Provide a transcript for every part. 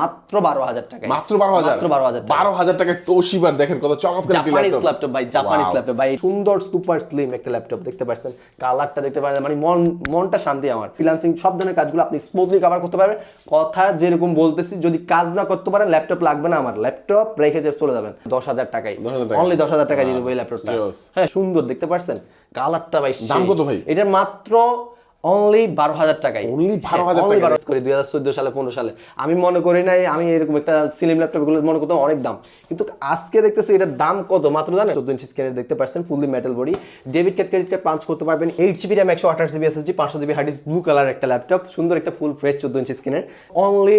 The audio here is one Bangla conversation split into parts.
মাত্র বারো হাজার টাকা মাত্র বারো হাজার? মাত্র বারো হাজার বারো হাজার টাকার তোশিবার দেখেন কত চমৎকার জাপানিজ ল্যাপটপ ভাই জাপানিজ ল্যাপটপ ভাই সুন্দর সুপার স্লিম একটা ল্যাপটপ দেখতে পাচ্ছেন। কালারটা দেখতে পাচ্ছেন মানে মন মনটা শান্তি আমার। ফ্রিল্যান্সিং সব ধরনের কাজগুলো আপনি স্মুথলি কভার করতে পারবেন। কথা যেরকম বলতেছি যদি কাজ না করতে পারেন ল্যাপটপ লাগবে না আমার। ল্যাপটপ রেখে যে চলে যাবেন দশ হাজার টাকায়। অনলি দশ হাজার টাকা দিয়ে দেবো এই ল্যাপটপটা হ্যাঁ সুন্দর দেখতে পাচ্ছেন। কালারটা ভাই দাম কত ভাই? এটার মাত্র অনলি বারো হাজার টাকায় অনলি বারো হাজার টাকা বারো করি দুই হাজার চোদ্দ সালে পনেরো সালে। আমি মনে করি নাই আমি এরকম একটা সিলিম ল্যাপটপগুলো মনে করতাম অনেক দাম। কিন্তু আজকে দেখতেছি এটার দাম কত? মাত্র জানেন? চোদ্দ ইঞ্চি স্ক্যানের দেখতে পাচ্ছেন fully metal body debit card credit card punch করতে পারবেন। এইট জিবি র্যাম একশো আঠাশ জিবি এসএসডি পাঁচশো জিবি হার্ড ব্লু কালার একটা ল্যাপটপ সুন্দর একটা ফুল ফ্রেশ চোদ্দ ইঞ্চি স্ক্রিনের অনলি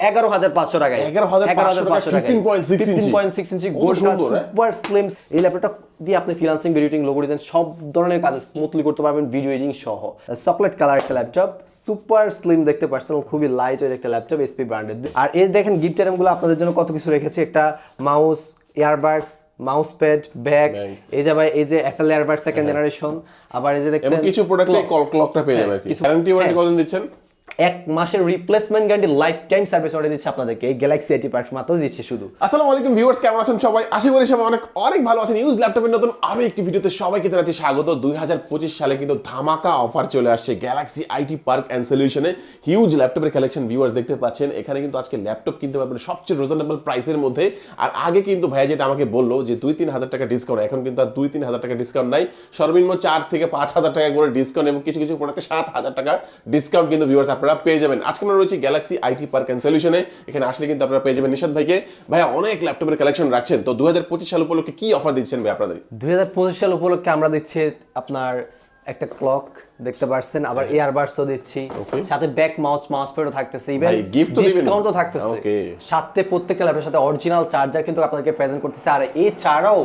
এগারো হাজার পাঁচশো টাকা, 15.6 ইঞ্চি। পয়েন্ট সিক্স ইঞ্চি গোল্ড হ্যাঁ? সুপার স্লিম এই ল্যাপটপটা দিয়ে আপনি freelancing video editing logo design সব ধরনের কাজ স্মুথলি করতে পারবেন ভিডিও এডিটিং সহ। চকলেট কালার একটা ল্যাপটপ সুপার স্লিম দেখতে পাচ্ছেন খুবই লাইট একটা ল্যাপটপ এসপি ব্র্যান্ডের আর এর দেখেন গিফট আইটেমগুলো আপনাদের জন্য কত কিছু রেখেছি একটা mouse earbuds mouse pad bag এই যে ভাই এই যে অ্যাপেল ইয়ারবাড সেকেন্ড জেনারেশন আবার এই যে দেখেন কিছু প্রোডাক্টে কল ক্লকটা পেয়ে যাবে আর কি। গ্যারান্টি ওয়ারেন্টি হ্যাঁ। কতদিন দিচ্ছেন? এক মাসের replacement guarantee life time service order দিচ্ছে আপনাদেরকে। এই গ্যালাক্সি এইটি পার্ক মাত্র দিচ্ছে শুধু। আসসালামু আলাইকুম ভিউয়ার্স কেমন আছেন সবাই? আশা করি সবাই অনেক অনেক ভালো আছেন। ইউজ ল্যাপটপের নতুন আরও একটি ভিডিওতে সবাইকে জানাচ্ছি স্বাগত। দুই সালে কিন্তু ধামাকা অফার চলে আসছে গ্যালাক্সি আইটি পার্ক অ্যান্ড সলিউশনে হিউজ ল্যাপটপের কালেকশন ভিউয়ার্স দেখতে পাচ্ছেন। এখানে কিন্তু আজকে ল্যাপটপ কিনতে পারবেন সবচেয়ে রিজনেবল প্রাইসের মধ্যে। আর আগে কিন্তু ভাইয়া যেটা আমাকে বলল যে দুই তিন হাজার টাকা ডিসকাউন্ট এখন কিন্তু আর দুই তিন হাজার টাকা ডিসকাউন্ট নাই। সর্বনিম্ন চার থেকে পাঁচ হাজার টাকা করে ডিসকাউন্ট এবং কিছু কিছু প্রোডাক্টে সাত হাজার টাকা ডিসকাউন্ট কিন্তু ভিউয়ার্স আপনারা পেয়ে যাবেন। আজকে আমরা রয়েছি গ্যালাক্সি আইটি পার্ক অ্যান্ড সলিউশনে এখানে আসলে কিন্তু আপনারা পেয়ে যাবেন নিশাদ ভাইকে। ভাইয়া অনেক ল্যাপটপের কালেকশন রাখছেন। তো দু সাল উপলক্ষে কি অফার দিচ্ছেন ভাই আপনাদের? দুই হাজার পঁচিশ সাল উপলক্ষে আমরা দিচ্ছি আপনার একটা ক্লক দেখতে পারছেন? আবার ইয়ারবাডসও দিচ্ছি। সাথে ব্যাক মাউস মাউস প্যাডও থাকতেছে। ইভেন দিবেন? ডিসকাউন্টও থাকতেছে. সাথে প্রত্যেকটা ল্যাপটপের সাথে অরিজিনাল চার্জার কিন্তু আপনাদেরকে প্রেজেন্ট করতেছে। আর এছাড়াও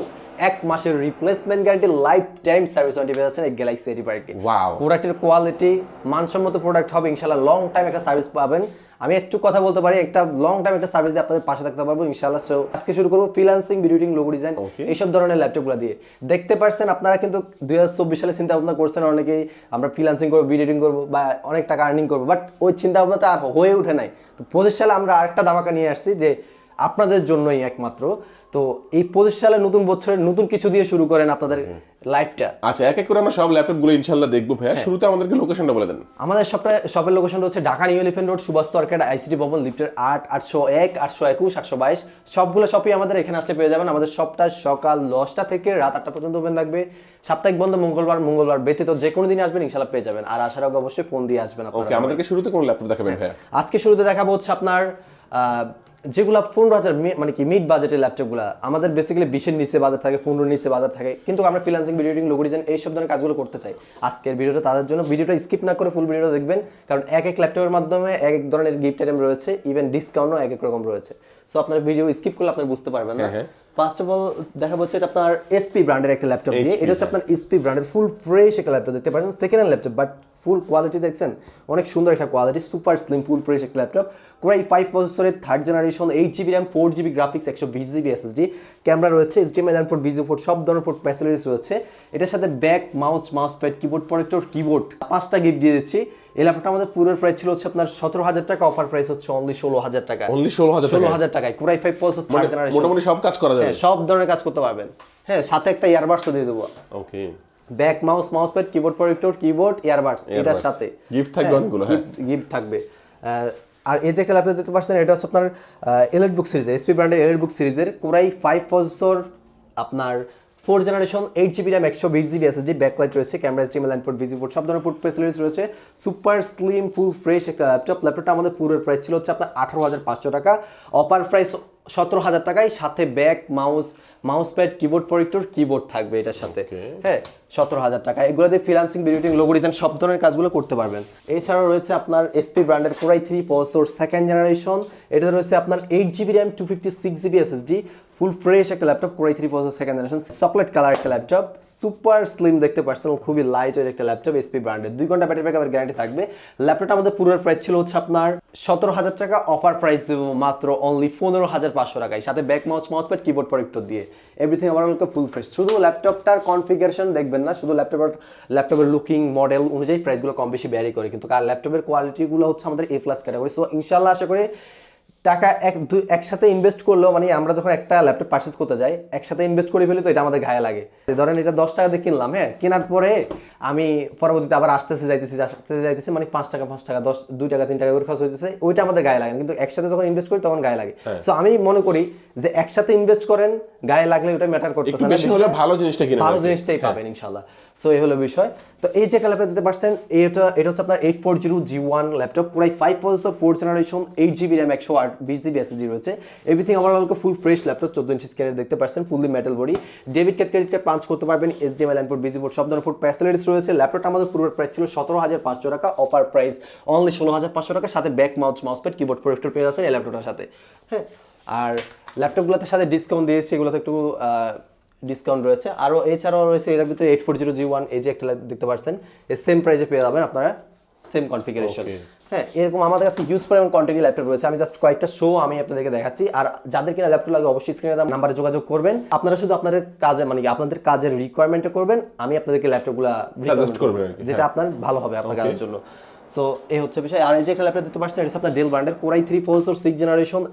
এক মাসের replacement guarantee life time service warranty পেয়ে যাচ্ছেন এই গ্যালাক্সি এটি পার্কে Wow. প্রোডাক্টের কোয়ালিটি মানসম্মত প্রোডাক্ট হবে ইনশাআল্লাহ লং টাইম একটা সার্ভিস পাবেন। আমি একটু কথা বলতে পারি একটা লং টাইম একটা সার্ভিস দিয়ে আপনাদের পাশে থাকতে পারব ইনশাআল্লাহ। সো আজকে শুরু করব freelancing video editing logo design. এইসব ধরনের ল্যাপটপগুলো দিয়ে। দেখতে পারছেন আপনারা কিন্তু দুই হাজার চব্বিশ সালে চিন্তা ভাবনা করছেন অনেকেই আমরা ফ্রিল্যান্সিং করব ভিডিও এডিটিং করব বা অনেক টাকা আর্নিং করব বাট ওই চিন্তা ভাবনাটা আর হয়ে ওঠে নাই। তো পঁচিশ সালে আমরা আরেকটা দামাকা নিয়ে আসছি যে আপনাদের জন্যই একমাত্র। তো এই পঁচিশ সালে নতুন বছরের নতুন কিছু দিয়ে শুরু করেন আপনাদের লাইফটা আচ্ছা এক এক করে আমরা সব ল্যাপটপগুলো ইনশাল্লাহ দেখব ভাইয়া। শুরুতে আমাদেরকে লোকেশনটা বলে দেন। আমাদের সবটা শপের লোকেশন হচ্ছে Dhaka New Elephant Road Subhash তর্কেট আইসিটি ভবন লিফটের আট আটশো এক আটশো একুশ আটশো বাইশ। সবগুলো শপই আমাদের এখানে আসলে পেয়ে যাবেন। আমাদের সবটা সকাল দশটা থেকে রাত আটটা পর্যন্ত ওপেন থাকবে। সাপ্তাহিক বন্ধ মঙ্গলবার মঙ্গলবার ব্যতীত যে কোনো দিন আসবেন ইনশাল্লাহ পেয়ে যাবেন। আর আসার আগে অবশ্যই ফোন দিয়ে আসবেন ওকে আমাদেরকে শুরুতে কোন ল্যাপটপ দেখাবেন ভাইয়া? আজকে শুরুতে দেখাবো হচ্ছে আপনার আহ, যেগুলা পনেরো হাজার মানে কি মিড বাজেটের ল্যাপটপগুলো আমাদের বেসিক্যালি বিশের নিচে বাজার থাকে পনেরোর নিচে বাজার থাকে। কিন্তু আমরা freelancing video editing logo design এইসব ধরনের কাজগুলো করতে চাই। আজকের ভিডিওটা তাদের জন্য। ভিডিওটা স্কিপ না করে ফুল ভিডিওটা দেখবেন। কারণ এক এক ল্যাপটপের মাধ্যমে এক এক ধরনের গিফট আইটেম রয়েছে ইভেন ডিসকাউন্টও এক এক রকম রয়েছে। সো আপনার ভিডিও স্কিপ করলে আপনি বুঝতে পারবেন না। ফার্স্ট অফ অল দেখা হচ্ছে এটা আপনার এসপি ব্র্যান্ডের একটা ল্যাপটপ দিয়ে। এটা হচ্ছে আপনার এসপি ব্র্যান্ডের ফুল ফ্রেশ একটা ল্যাপটপ দেখতে পাচ্ছেন second hand laptop but full quality দেখছেন? অনেক সুন্দর একটা quality super slim full fresh একটা ল্যাপটপ কোরাই ফাইভ প্রসেসরের third generation eight GB RAM four GB graphics একশো বিশ জিবি এসএসডি ক্যামেরা রয়েছে HDMI LAN four VGA four সব ধরনের ফোর ফ্যাসিলিটিস রয়েছে। এটার সাথে bag mouse mouse pad keyboard protector keyboard পাঁচটা গিফট দিয়ে দিচ্ছি। এই ল্যাপটপটা আমাদের পুরোর প্রাইস ছিল হচ্ছে আপনার সতেরো হাজার টাকা অফার প্রাইস হচ্ছে অনলি ষোলো হাজার টাকা। অনলি ষোলো হাজার ষোলো হাজার টাকায়। Core i five processor third generation মোটামুটি সব কাজ করা যাবে। হ্যাঁ সব ধরনের কাজ করতে পারবেন। হ্যাঁ সাথে একটা ইয়ারবাডসও দিয়ে দেবো। Okay bag mouse mouse pad keyboard protector keyboard earbuds এটার সাথে। Gift থাকবে অনেকগুলো, হ্যাঁ। গিফট থাকবে। আহ, আর এই যে একটা ল্যাপটপ দেখতে পাচ্ছেন এটা হচ্ছে আপনার এলএড বুক সিরিজের এসপি ব্র্যান্ডের এলএড বুক সিরিজের কোরাই ফাইভ প্রসেসর আপনার four generation eight GB RAM একশো বিশ জিবি এসএসডি ব্যাকলাইট রয়েছে ক্যামেরা স্টিমেল অ্যান্ড পোর্ট ভিজি পোর্ট সব ধরনের পোর্ট ফেসিলিটিস রয়েছে। সুপার স্লিম ফুল ফ্রেশ একটা ল্যাপটপ ল্যাপটপটা আমাদের পুরোর প্রাইস ছিল হচ্ছে আপনার আঠারো হাজার পাঁচশো টাকা। অপার প্রাইস সতেরো হাজার টাকায় সাথে bag mouse mouse pad keyboard protector keyboard থাকবে এটার সাথে. হ্যাঁ সতেরো হাজার টাকা। এগুলো দিয়ে ফ্রিলান্সিং ভিডিওটিং লোগো ডিজাইন সব ধরনের কাজগুলো করতে পারবেন। এছাড়াও রয়েছে আপনার এসপি ব্র্যান্ডের core i three processor second generation এটা রয়েছে আপনার eight GB RAM two fifty six GB SSD full fresh একটা laptop core i three processor second generation chocolate colour একটা ল্যাপটপ সুপার স্লিম দেখতে পাচ্ছেন খুবই লাইট একটা ল্যাপটপ এসপি ব্র্যান্ডের দুই ঘণ্টা ব্যাটারি ব্যাকআপের গ্যারান্টি থাকবে। ল্যাপটপটা আমাদের পুরোর প্রাইস ছিল হচ্ছে আপনার সতেরো হাজার টাকা অফার প্রাইস দেবো মাত্র অনলি পনেরো হাজার পাঁচশো টাকায়। সাথে bag mouse mouse pad keyboard protector দিয়ে। এভরিথিং আমার ফুল ফ্রেশ শুধু ল্যাপটপটার কনফিগারেশন দেখবেন না, শুধু ল্যাপটপের ল্যাপটপের লুকিং মডেল অনুযায়ী প্রাইসগুলো কম বেশি ব্যারি করে। কিন্তু কার ল্যাপটপের কোয়ালিটিগুলো হচ্ছে আমাদের এ প্লাস ক্যাটাগরি সো ইনশাল্লাহ আশা করি টাকা এক দুই একসাথে ইনভেস্ট করলেও মানে আমরা যখন একটা ল্যাপটপ পারচেজ করতে যাই একসাথে ইনভেস্ট করে ফেলি তো এটা আমাদের গায়ে লাগে। ধরেন এটা দশ টাকা দিয়ে কিনলাম হ্যাঁ? কেনার পরে আমি পরবর্তীতে আবার আসতেছে যাইতেছি আসতেছে যাইতেছি মানে পাঁচ টাকা পাঁচ টাকা দশ দুই টাকা তিন টাকা করে খরচ হইতেছে ওইটা আমাদের গায়ে লাগে কিন্তু একসাথে যখন ইনভেস্ট করি তখন গায়ে লাগে। হ্যাঁ। সো আমি মনে করি যে একসাথে ইনভেস্ট করেন গায়ে লাগলে ওটা ম্যাটার করতেছে না। বেশি হলে ভালো জিনিসটা কিনে ভালো জিনিসটাই পাবেন ইনশাল্লাহ সো এই হলো বিষয়। তো এই যে ল্যাপটপ দিতে পারছেন এটা এটা হচ্ছে আপনার eight four zero G one laptop core i five processor four generation eight GB RAM একশো আট বিশ জিবি এসএসডি রয়েছে। এভরিথিং আমার ফুল ফ্রেশ ল্যাপটপ চোদ্দ ইঞ্চি স্ক্যানের দেখতে পাচ্ছেন fully metal body debit card credit card punch করতে পারবেন এসডিএমএল ইনপুট বিজি বোর্ড সব ধরনের ফুড ফ্যাসিলিটিস রয়েছে। ল্যাপটপটা আমাদের পূর্বের প্রাইস ছিল সতেরো হাজার পাঁচশো টাকা অফার প্রাইস অনলি ষোলো হাজার পাঁচশো টাকা, সাথে bag mouse mousepad keyboard protector পেয়ে যাচ্ছেন এই ল্যাপটপটার সাথে। হ্যাঁ আর ল্যাপটপগুলোতে সাথে ডিসকাউন্ট দিয়েছি, এগুলোতে একটু ডিসকাউন্ট রয়েছে। আরও এছাড়াও রয়েছে এর ভিতরে eight four zero G one এই যে একটা দেখতে পাচ্ছেন। সেম প্রাইসে পেয়ে যাবেন আপনারা সেম কনফিগারেশন. হ্যাঁ এরকম আমাদের কাছে ইউজ করে এবং কোয়ান্টিটি ল্যাপটপ রয়েছে। আমি জাস্ট কয়েকটা শো আমি আপনাদেরকে দেখাচ্ছি। আর যাদের কিনা ল্যাপটপ লাগে অবশ্যই স্ক্রিনে নাম্বারে যোগাযোগ করবেন। আপনারা শুধু আপনাদের কাজে মানে আপনাদের কাজের রিকোয়ারমেন্টটা করবেন। আমি আপনাদেরকে ল্যাপটপগুলো সাজেস্ট করবেন যেটা আপনার ভালো হবে আপনার কাজের জন্য। সো এই হচ্ছে বিষয়। আর এই যে ল্যাপটপ দিতে পারছেন এটা আপনার ডেল ব্র্যান্ডের core i three four six generation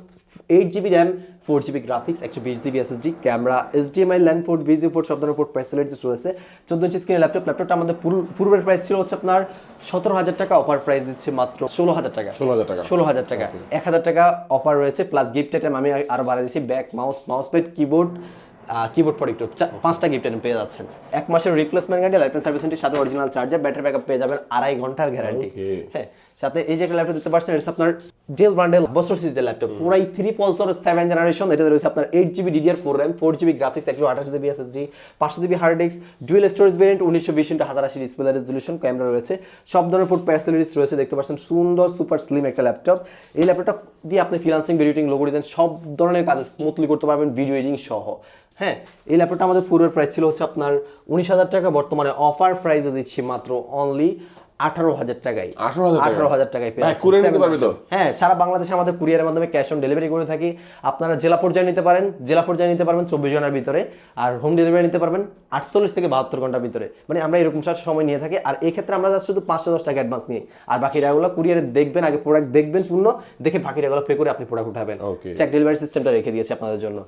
eight GB RAM four GB graphics একশো বিশ GB SSD camera HDMI LAN port VGA port সব ধরনের পোর্ট ফ্যাসিলিটিস রয়েছে। চোদ্দ ইঞ্চি স্ক্রিনের ল্যাপটপ ল্যাপটপটা আমাদের পূর্ব- পূর্বের প্রাইস ছিল হচ্ছে আপনার সতেরো হাজার টাকা অফার প্রাইস দিচ্ছে মাত্র ষোলো হাজার টাকা। ষোলো হাজার টাকা। ষোলো হাজার টাকা। এক হাজার টাকা অফার রয়েছে প্লাস গিফট আইটেম আমি আরও বাড়িয়ে দিচ্ছি bag mouse mouse pad keyboard keyboard product পাঁচটা গিফট আইটেম পেয়ে যাচ্ছেন। এক মাসের রিপ্লেসমেন্ট গ্যারান্টি লাইফ সার্ভিসেন্টির সাথে অরিজিনাল চার্জার ব্যাটারি ব্যাকআপ পেয়ে যাবেন আড়াই ঘণ্টার গ্যারান্টি হ্যাঁ। সাথে এই যে একটা ল্যাপটপ দিতে পারছেন এটা আপনার ডেল ব্র্যান্ডের বছর সিরিজের ল্যাপটপ পুরাই থ্রি পলসর সেভেন জেনারেশন এটা রয়েছে আপনার eight GB DDR four RAM four GB graphics একশো আঠাশ জিবি এসএসডি পাঁচশো GB hard disk dual storage variant উনিশশো বিশ ইন্টু হাজার আশি ডিসপ্লে রেজলিউশন ক্যামেরা রয়েছে। সব ধরনের ফুড ফ্যাসিলিটিস রয়েছে, দেখতে পাচ্ছেন, সুন্দর সুপার স্লিম একটা ল্যাপটপ এই ল্যাপটপটা দিয়ে আপনি ফ্রিলান্সিং ভিডিও লোগো ডিজাইন সব ধরনের কাজ স্মুথলি করতে পারবেন ভিডিও এডিটিং সহ। হ্যাঁ এই ল্যাপটপটা আমাদের পূর্বের প্রাইস ছিল হচ্ছে আপনার উনিশ হাজার টাকা, বর্তমানে অফার প্রাইসে দিচ্ছি মাত্র অনলি আঠারো হাজার টাকায়। আঠারো হাজার টাকায়। হ্যাঁ সারা বাংলাদেশে আমাদের কুরিয়ারের মাধ্যমে ক্যাশ অন ডেলিভারি করে থাকি। আপনারা জেলা পর্যায়ে নিতে পারেন জেলা পর্যায়ে নিতে পারবেন চব্বিশ ঘণ্টার ভিতরে। আর হোম ডেলিভারি নিতে পারবেন আটচল্লিশ থেকে বাহাত্তর ঘণ্টার ভিতরে। মানে আমরা এরকম সব সময় নিয়ে থাকি। আর এই ক্ষেত্রে আমরা শুধু পাঁচশো দশ টাকা অ্যাডভান্স নিই। আর বাকি টাকাগুলো কুরিয়ারে দেখবেন আগে প্রোডাক্ট দেখবেন পূর্ণ দেখে বাকি টাকাগুলো পে করে আপনি প্রোডাক্ট উঠাবেন. চেক ডেলিভারি সিস্টেমটা রেখে দিয়েছি আপনাদের জন্য।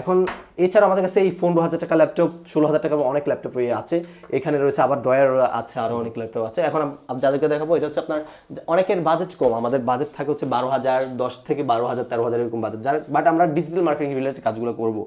এখন এছাড়া আমাদের কাছে এই পনেরো হাজার টাকা ল্যাপটপ ষোলো হাজার টাকা অনেক ল্যাপটপ আছে। এখানে রয়েছে আবার ডয়ার আছে আরও অনেক ল্যাপটপ আছে। এখন যাদেরকে দেখাবো, এটা হচ্ছে আপনার, অনেকের বাজেট কম, আমাদের বাজেট থাকে হচ্ছে বারো হাজার, দশ থেকে বারো হাজার, তেরো হাজার এরকম বাজেট যার বাট আমরা ডিজিটাল মার্কেটিং রিলেটেড কাজগুলো করব।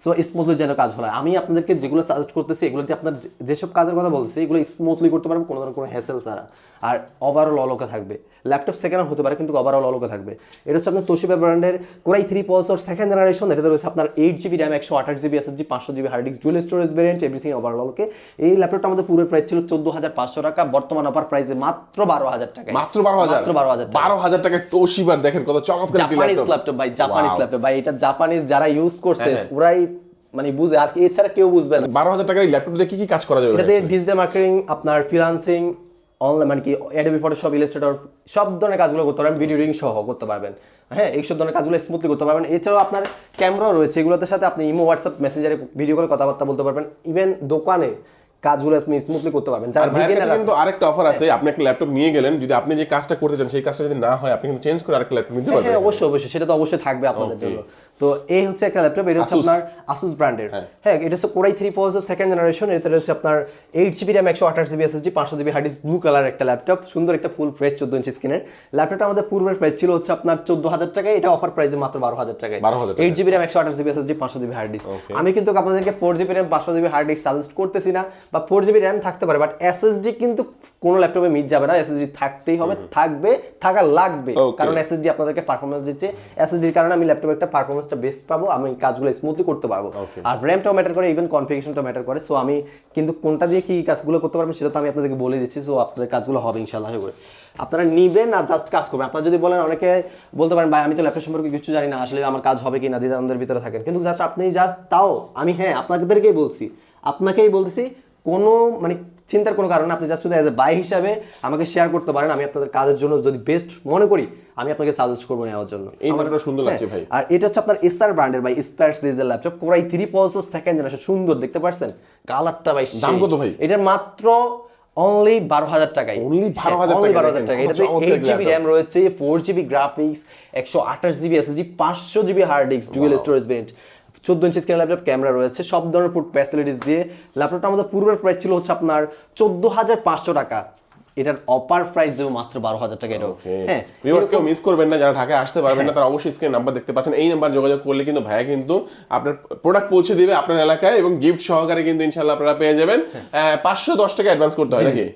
সো স্মুথলি যেন কাজ হয়। আমি আপনাদেরকে যেগুলো সাজেস্ট করতেছি এগুলোতে আপনার যেসব কাজের কথা বলছি এগুলো স্মুথলি করতে পারবেন কোনো ধরনের কোনো হ্যাসেল ছাড়া। আর ওভারঅল অলকা থাকবে। ল্যাপটপ সেকেন্ড হতে পারে কিন্তু ওভারঅল অলকা থাকবে। এটা হচ্ছে আপনার তোশিবা ব্র্যান্ডের core i three processor second generation এটাতে রয়েছে আপনার এইট জিবি র্যাম একশো আঠাশ জিবি এসএসডি পাঁচশো GB hard disk dual storage variant everything overall okay এই ল্যাপটপটা আমাদের পুরো প্রাইস ছিল চোদ্দ হাজার পাঁচশো টাকা বর্তমান অফার প্রাইসে মাত্র বারো হাজার টাকা। মাত্র বারো হাজার? মাত্র বারো হাজার বারো হাজার টাকা তোশিবার দেখেন কত চমৎকার জাপানিজ ল্যাপটপ ভাই জাপানিজ ল্যাপটপ ভাই এটা জাপানিজ যারা ইউজ করছে হ্যাঁ, হ্যাঁ। পুরাই মানে বুঝে আর এছাড়া কেউ বুঝবে না। বারো হাজার টাকার ল্যাপটপ দিয়ে কি কি কাজ করা যাবে এটাতে ডিজিটাল মার্কেটিং আপনার ফ্রিলান্সিং অনলাইন মানে কি অ্যাডোবি ফটোশপ ইলাস্ট্রেটর সব ধরনের কাজগুলো করতে পারবেন ভিডিও এডিটিং সহ করতে পারবেন। হ্যাঁ এইসব ধরনের কাজগুলো স্মুথলি করতে পারবেন। এছাড়াও আপনার ক্যামেরাও রয়েছে এগুলোর সাথে আপনি ইমো হোয়াটসঅ্যাপ মেসেঞ্জারে ভিডিও করে কথাবার্তা বলতে পারবেন। ইভেন দোকানে কাজগুলো আপনি স্মুথলি করতে পারবেন। যারা কিন্তু আরেকটা অফার আছে আপনি একটা ল্যাপটপ নিয়ে গেলেন যদি আপনি যে কাজটা করতে চান সেই কাজটা যদি না হয় আপনি কিন্তু চেঞ্জ করে আরেকটা ল্যাপটপ নিতে হ্যাঁ, পারবেন। হ্যাঁ অবশ্যই অবশ্যই সেটা তো অবশ্যই থাকবে আপনাদের জন্য। তো এই হচ্ছে একটা ল্যাপটপ এটা হচ্ছে আপনার আসুস ব্র্যান্ডের হ্যাঁ। এটা হচ্ছে core i three four second generation এটা হচ্ছে আপনার এইট জিবি র্যাম একশো আঠাশ জিবি এসএসডি পাঁচশো জিবি হার্ড ব্লু কালার একটা ল্যাপটপ সুন্দর একটা ফুল ফ্রেশ চোদ্দ ইঞ্চি স্ক্রিনের ল্যাপটপটা আমাদের পূর্বের প্রাইস ছিল হচ্ছে আপনার চোদ্দ হাজার টাকায় এটা অফার প্রাইসে মাত্র বারো হাজার টাকায় 12,000 টাকায়। এইট জিবি র্যাম একশো আঠাশ জিবি এসএসডি পাঁচশো জিবি হার্ড ডিস্ক. আমি কিন্তু আপনাদেরকে ফোর জিবি র্যাম পাঁচশো জিবি হার্ড ডিস্ক সাজেস্ট করতেছি না বা ফোর জিবি র্যাম থাকতে পারে বাট এসএসডি কিন্তু কোনো ল্যাপটপে মিট যাবে না এসএসডি থাকতেই হবে থাকবে থাকা লাগবে. কারণ এসএসডি আপনাদেরকে পারফরমেন্স দিচ্ছে এসএসডির কারণে আমি ল্যাপটপে একটা পারফরমেন্সটা বেস্ট পাবো আমি কাজগুলো স্মুথলি করতে পারব। আর র্যামটাও ম্যাটার করে ইভেন কনফিগারেশনটাও ম্যাটার করে। সো আমি কিন্তু কোনটা দিয়ে কি কাজগুলো করতে পারবেন সেটা তো আমি আপনাদেরকে বলে দিচ্ছি। সো আপনাদের কাজগুলো হবে ইনশাআল্লাহ আশা করি। আপনারা নিবেন আর জাস্ট কাজ করবেন। আপনারা যদি বলেন অনেকে বলতে পারেন ভাই আমি তো ল্যাপটপ সম্পর্কে কিছু জানি না আসলে আমার কাজ হবে কি না দ্বিধাদ্বন্দ্বের ভিতরে থাকেন। কিন্তু জাস্ট আপনি জাস্ট তাও আমি হ্যাঁ আপনাদেরকেই বলছি। আপনাকেই বলতেছি কোনো মানে চিন্তার কোনো কারণে আপনি জাস্ট শুধু অ্যাজ এ বাই হিসাবে আমাকে শেয়ার করতে পারেন। আমি আপনাদের কাজের জন্য যদি বেস্ট মনে করি আমি আপনাকে সাজেস্ট করব নেওয়ার জন্য। এই ল্যাপটপটা সুন্দর লাগছে ভাই। আর এটা হচ্ছে আপনার এসআর ব্র্যান্ডের ভাই স্পায়ার সিরিজের laptop core i three processor second generation সুন্দর দেখতে পারছেন? কালারটা ভাই দাম কত ভাই? এটার মাত্র অনলি বারো হাজার টাকায়। Only 12,000 অনলি টাকায় বারো হাজার টাকা এটাতে এইট জিবি র্যাম রয়েছে ফোর জিবি গ্রাফিক্স একশো আঠাশ জিবি এসএসডি পাঁচশো GB hard disk dual storage variant চোদ্দ ইঞ্চি স্ক্রিন ল্যাপটপ ক্যামেরা রয়েছে। সব ধরনের ফুড ফ্যাসিলিটিস দিয়ে ল্যাপটপটা আমাদের পূর্বের প্রাইস ছিল হচ্ছে আপনার চোদ্দ হাজার পাঁচশো টাকা। এটার অপার প্রাইস দেবো মাত্র বারো হাজার টাকা এটাও। হ্যাঁ ভিউয়ার্স কেউ মিস করবেন না যারা ঢাকায় আসতে পারবেন না তারা অবশ্যই স্ক্রিন নাম্বার দেখতে পাচ্ছেন। এই নাম্বার যোগাযোগ করলে কিন্তু ভাইয়া কিন্তু আপনার প্রোডাক্ট পৌঁছে দিবে আপনার এলাকায় এবং গিফট সহকারে কিন্তু ইনশাল্লাহ আপনারা পেয়ে যাবেন। পাঁচশো দশ টাকা অ্যাডভান্স করতে হয় নাকি?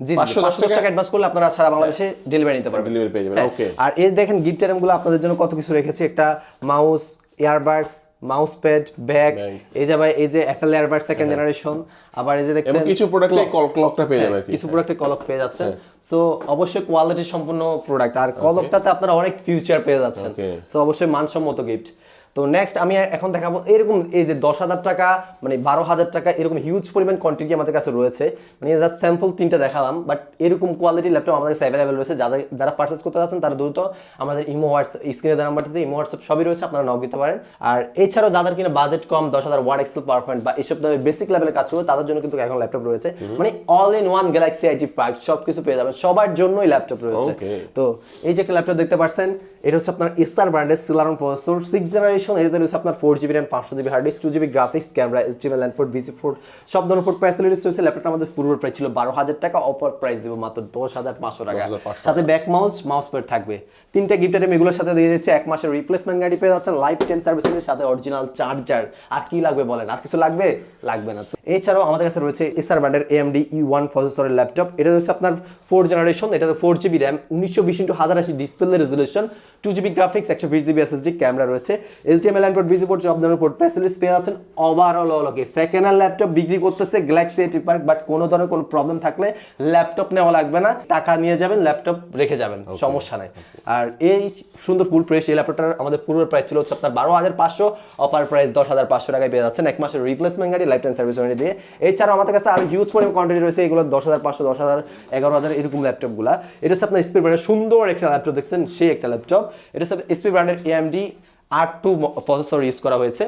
জি পাঁচশো দশ টাকা টাকা অ্যাডভান্স করলে আপনারা সারা বাংলাদেশে ডেলিভারি নিতে পারবেন। ডেলিভারি পেয়ে যাবেন। হ্যাঁ, ওকে আর এই দেখেন গিফটগুলো আপনাদের জন্য কত কিছু রেখেছি। একটা mouse earbuds mouse pad bag. এই যে ভাই এই যে অ্যাপল এয়ারবাড সেকেন্ড জেনারেশন আবার এই যে এবং কিছু প্রোডাক্টে কল ক্লকটা পেয়ে যাবে কিছু প্রোডাক্টে কলক পেয়ে যাচ্ছে। হ্যাঁ। সো অবশ্যই কোয়ালিটি সম্পূর্ণ প্রোডাক্ট আর কলকটাতে আপনারা অনেক ফিউচার পেয়ে যাচ্ছেন. সো অবশ্যই মানসম্মত গিফট তো নেক্সট আমি এখন দেখাবো এরকম এই যে দশ হাজার টাকা মানে বারো হাজার টাকা এরকম হিউজ পরিমাণ কোয়ান্টিটি আমাদের কাছে রয়েছে। মানে জাস্ট স্যাম্পল তিনটা দেখালাম বাট এরকম কোয়ালিটি ল্যাপটপ আমাদের কাছে অ্যাভেলেবেল রয়েছে। যাদের যারা পার্চেস করতে যাচ্ছেন তারা দ্রুত আমাদের ইমো হোয়াটসঅ্যাপ স্ক্রিনে দেওয়ার নাম্বারটাতে ইমো হোয়াটসঅ্যাপ সবই রয়েছে আপনারা নক দিতে পারেন। আর এছাড়াও যাদের কিনা বাজেট কম দশ হাজার ওয়ার্ড এক্সেল পাওয়ার পয়েন্ট বা এইসব বেসিক লেভেলের কাজ করবে তাদের জন্য কিন্তু এখন ল্যাপটপ রয়েছে। মানে all in one Galaxy IT park সব কিছু পেয়ে যাবেন। সবার জন্যই ল্যাপটপ রয়েছে। তো এই যে একটা ল্যাপটপ দেখতে পাচ্ছেন এটা হচ্ছে আপনার এসআর ব্র্যান্ডের সিলারন প্রসেসর সিক্স জেনারেশন এটাতে রয়েছে আপনার ফোর জিবি র্যাম পাঁচশো GB hard disk two GB graphics camera HDMI LAN port VGA four সব ধরনের পোর্ট ফ্যাসিলিটিস রয়েছে। ল্যাপটপটা আমাদের পূর্বের প্রাইস ছিল বারো হাজার টাকা অপর প্রাইস দেবো মাত্র দশ হাজার পাঁচশো টাকা। সাথে ব্যাক মাউস মাউস প্যাড থাকবে। তিনটা গিফট আইটেম এগুলোর সাথে দিয়ে দিচ্ছে। এক মাসের রিপ্লেসমেন্ট গাড়ি পেয়ে যাচ্ছেন লাইফ টেন সার্ভিসের সাথে অরিজিনাল চার্জার আর কি লাগবে বলেন? আর কিছু লাগবে? লাগবে না। এছাড়াও আমাদের কাছে রয়েছে এসআর ব্র্যান্ডের এএমডি ই ওয়ান প্রসেসরের ল্যাপটপ এটা হচ্ছে আপনার ফোর জেনারেশন এটাতে ফোর জিবি র্যাম উনিশশো বিশ ইন্টু হাজার আশি display resolution two GB graphics একশো বিশ জিবি এসএসডি ক্যামেরা রয়েছে। এইচডিএমএল পোর্ট বিজি পোর্ট সব ধরনের পোর্ট ফ্যাসিলিটিস পেয়ে যাচ্ছেন। Overall okay second hand laptop বিক্রি করতেছে গ্যালাক্সি এইটি পার্ক বাট কোনো ধরনের কোনো প্রবলেম থাকলে ল্যাপটপ নেওয়া লাগবে না। টাকা নিয়ে যাবেন ল্যাপটপ রেখে যাবেন। সমস্যা নাই। আর এই সুন্দর ফুল প্রাইস এই ল্যাপটপটার আমাদের পূর্বের প্রাইস ছিল হচ্ছে আপনার বারো হাজার পাঁচশো। অপার প্রাইস দশ হাজার পাঁচশো টাকায় পেয়ে যাচ্ছেন এক মাসের রিপ্লেসমেন্ট গাড়ি লাইফ টাইম সার্ভিস ওয়ারেন্টি দিয়ে। এছাড়াও আমাদের কাছে আরও হিউজ পরিমাণ কোয়ান্টিটি রয়েছে এগুলো দশ হাজার পাঁচশো দশ হাজার এগারো হাজার এরকম ল্যাপটপগুলো এটা হচ্ছে আপনার স্পিড ব্র্যান্ডের সুন্দর একটা ল্যাপটপ দেখছেন? সেই একটা ল্যাপটপ এটা হচ্ছে স্পিড ব্র্যান্ডের এএমডি আর টু প্রসেসর ইউজ করা হয়েছে।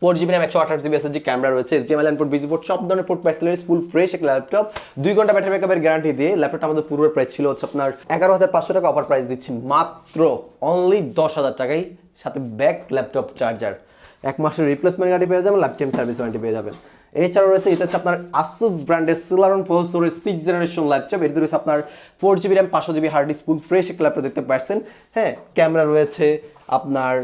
ফোর জিবি র্যাম একশো আঠাশ জিবি এসএসডি ক্যামেরা রয়েছে এসডিএমএল ইনপুট বিজি পোর্ট সব ধরনের পোর্ট ফ্যাসিলিটিস ফুল ফ্রেশ একটা ল্যাপটপ দুই ঘণ্টা ব্যাটারি ব্যাকআপের গ্যারান্টি দিয়ে ল্যাপটপটা আমাদের পূর্বের প্রাইস ছিল হচ্ছে আপনার এগারো হাজার পাঁচশো টাকা অফার প্রাইস দিচ্ছি। মাত্র অনলি দশ হাজার টাকায় সাথে ব্যাক ল্যাপটপ চার্জার এক মাসের রিপ্লেসমেন্ট গাড়ি পেয়ে যাবেন ল্যাপটপ সার্ভিস ওয়ারেন্টি পেয়ে যাবেন। এছাড়াও রয়েছে, এটা হচ্ছে আপনার আসুস ব্র্যান্ডের সিলারন প্রসেসরের সিক্স জেনারেশন ল্যাপটপ এটাতে রয়েছে আপনার ফোর জিবি র্যাম পাঁচশো GB hard disk full fresh একটা ল্যাপটপ দেখতে পাচ্ছেন। হ্যাঁ ক্যামেরা রয়েছে আপনার